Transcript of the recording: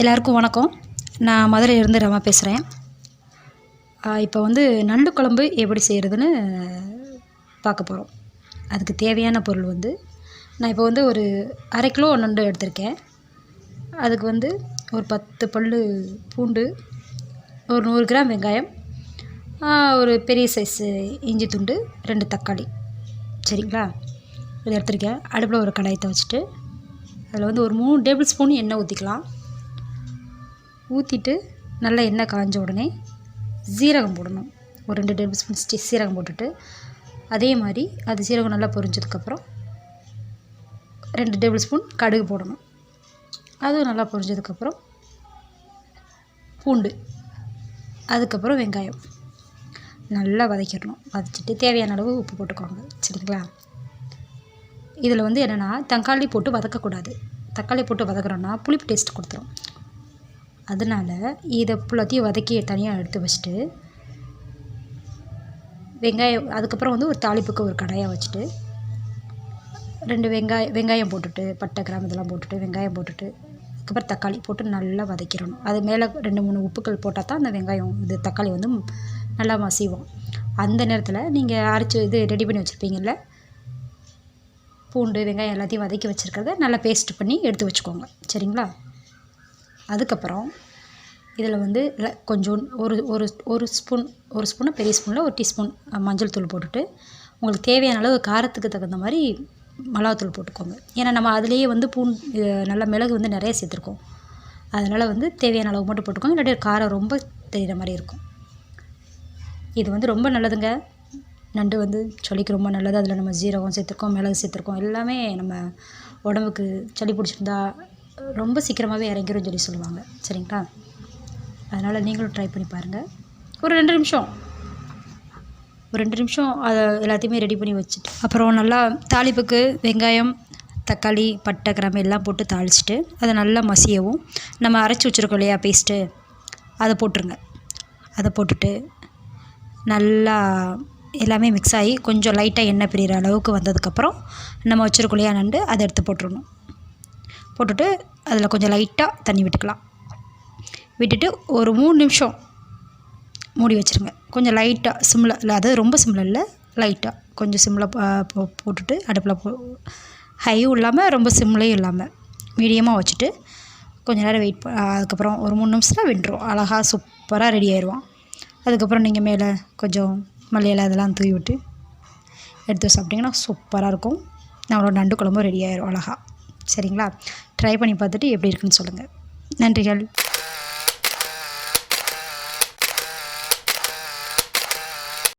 எல்லாருக்கும் வணக்கம். நான் மதுரையிலேருந்து ரமா பேசுகிறேன் இப்போ வந்து நண்டு குழம்பு எப்படி செய்கிறதுன்னு பார்க்க போகிறோம் அதுக்கு தேவையான பொருள் வந்து நான் இப்போ வந்து ஒரு அரை கிலோ நண்டு எடுத்திருக்கேன். அதுக்கு வந்து ஒரு பத்து பல் பூண்டு ஒரு நூறு கிராம் வெங்காயம் ஒரு பெரிய சைஸு இஞ்சி துண்டு ரெண்டு தக்காளி. சரிங்களா? இதை எடுத்திருக்கேன். அடுப்பில் ஒரு கடாயத்தை வச்சுட்டு அதில் வந்து ஒரு மூணு டேபிள் ஸ்பூன் எண்ணெய் ஊற்றிக்கலாம் ஊற்றிட்டு நல்லா எண்ணெய் காஞ்ச உடனே சீரகம் போடணும். ஒரு ரெண்டு டேபிள் ஸ்பூன் ஸ்டி சீரகம் போட்டுட்டு அதே மாதிரி அது சீரகம் நல்லா பொரிஞ்சதுக்கப்புறம் ரெண்டு டேபிள் ஸ்பூன் கடுகு போடணும். அதுவும் நல்லா பொரிஞ்சதுக்கப்புறம் பூண்டு அதுக்கப்புறம் வெங்காயம். நல்லா வதக்கிடணும். வதச்சிட்டு தேவையான அளவு உப்பு போட்டுக்கோங்க. சரிங்களா? இதில் வந்து என்னென்னா தக்காளி போட்டு வதக்கக்கூடாது. தக்காளி போட்டு வதக்குறோன்னா புளிப்பு டேஸ்ட் கொடுத்துரும். அதனால் இதை ஃபுல்லாத்தையும் வதக்கி தனியாக எடுத்து வச்சுட்டு வெங்காயம் அதுக்கப்புறம் வந்து ஒரு தாளிப்புக்கு ஒரு கடாயாக வச்சுட்டு ரெண்டு வெங்காயம் வெங்காயம் போட்டுட்டு பட்டை கிராம் இதெல்லாம் போட்டுட்டு வெங்காயம் போட்டுட்டு அதுக்கப்புறம் தக்காளி போட்டு நல்லா வதக்கிடணும். அது மேலே ரெண்டு மூணு உப்புக்கள் போட்டால் தான் அந்த வெங்காயம் இது தக்காளி வந்து நல்லா மசிவோம் அந்த நேரத்தில் நீங்கள் அரைச்சி இது ரெடி பண்ணி வச்சுருப்பீங்கள்ல பூண்டு வெங்காயம் எல்லாத்தையும் வதக்கி வச்சுருக்கிறத நல்லா பேஸ்ட் பண்ணி எடுத்து வச்சுக்கோங்க. சரிங்களா? அதுக்கப்புறம் இதில் வந்து கொஞ்சம் ஒரு ஒரு ஒரு ஸ்பூன் ஒரு ஸ்பூனு பெரிய ஸ்பூனில் ஒரு டீஸ்பூன் மஞ்சள் தூள் போட்டுட்டு உங்களுக்கு தேவையான அளவு காரத்துக்கு தகுந்த மாதிரி மிளகாத்தூள் போட்டுக்கோங்க. ஏன்னா நம்ம அதுலேயே வந்து பூன் நல்லா மிளகு வந்து நிறைய சேர்த்துருக்கோம். அதனால் வந்து தேவையான அளவு மட்டும் போட்டுக்கோங்க. இல்லாட்டி காரம் ரொம்ப தெரிகிற மாதிரி இருக்கும். இது வந்து ரொம்ப நல்லதுங்க. நண்டு வந்து சளிக்கு ரொம்ப நல்லது. அதில் நம்ம ஜீரகம் சேர்த்துருக்கோம் மிளகு சேர்த்துருக்கோம். எல்லாமே நம்ம உடம்புக்கு சளி பிடிச்சிருந்தா ரொம்ப சீக்கிரமாகவே இறங்கிரும் சொல்லி சொல்லுவாங்க. சரிங்களா? அதனால் நீங்களும் ட்ரை பண்ணி பாருங்கள் ஒரு ரெண்டு நிமிஷம். ஒரு ரெண்டு நிமிஷம் அதை எல்லாத்தையுமே ரெடி பண்ணி வச்சுட்டு அப்புறம் நல்லா தாளிப்புக்கு வெங்காயம் தக்காளி பட்டை கிராம்பு எல்லாம் போட்டு தாளிச்சிட்டு அதை நல்லா மசியவும். நம்ம அரைச்சி வச்சுருக்கோம் இல்லையா பேஸ்ட்டு அதை போட்டுருங்க. அதை போட்டுட்டு நல்லா எல்லாமே மிக்ஸ் ஆகி கொஞ்சம் லைட்டாக எண்ணெய் பிரிகிற அளவுக்கு வந்ததுக்கப்புறம் நம்ம வச்சுருக்கோம் இல்லையா நண்டு அதை எடுத்து போட்டுடணும் போட்டுட்டு அதில் கொஞ்சம் லைட்டாக தண்ணி விட்டுக்கலாம். விட்டுட்டு ஒரு மூணு நிமிஷம் மூடி வச்சுருங்க. கொஞ்சம் லைட்டாக சிம்மில் இல்லை அது ரொம்ப சிம்மில் இல்லை லைட்டாக கொஞ்சம் சிம்மில் போட்டுட்டு அடுப்பில் போ ஹையும் இல்லாமல் ரொம்ப சிம்லையும் இல்லாமல் மீடியமாக வச்சுட்டு கொஞ்சம் நேரம் வெயிட் அதுக்கப்புறம் ஒரு மூணு நிமிஷத்தில் வெந்துடும் அழகாக சூப்பராக ரெடி ஆயிடுவான். அதுக்கப்புறம் நீங்கள் மேலே கொஞ்சம் மல்லியலை அதெல்லாம் தூவி விட்டு எடுத்து சாப்பிட்டிங்கன்னா சூப்பராக இருக்கும். நம்மளோட நண்டு குழம்பும் ரெடி ஆயிடும் அழகாக சரிங்களா? ட்ரை பண்ணி பார்த்துட்டு எப்படி இருக்குன்னு சொல்லுங்கள் நன்றிகள்.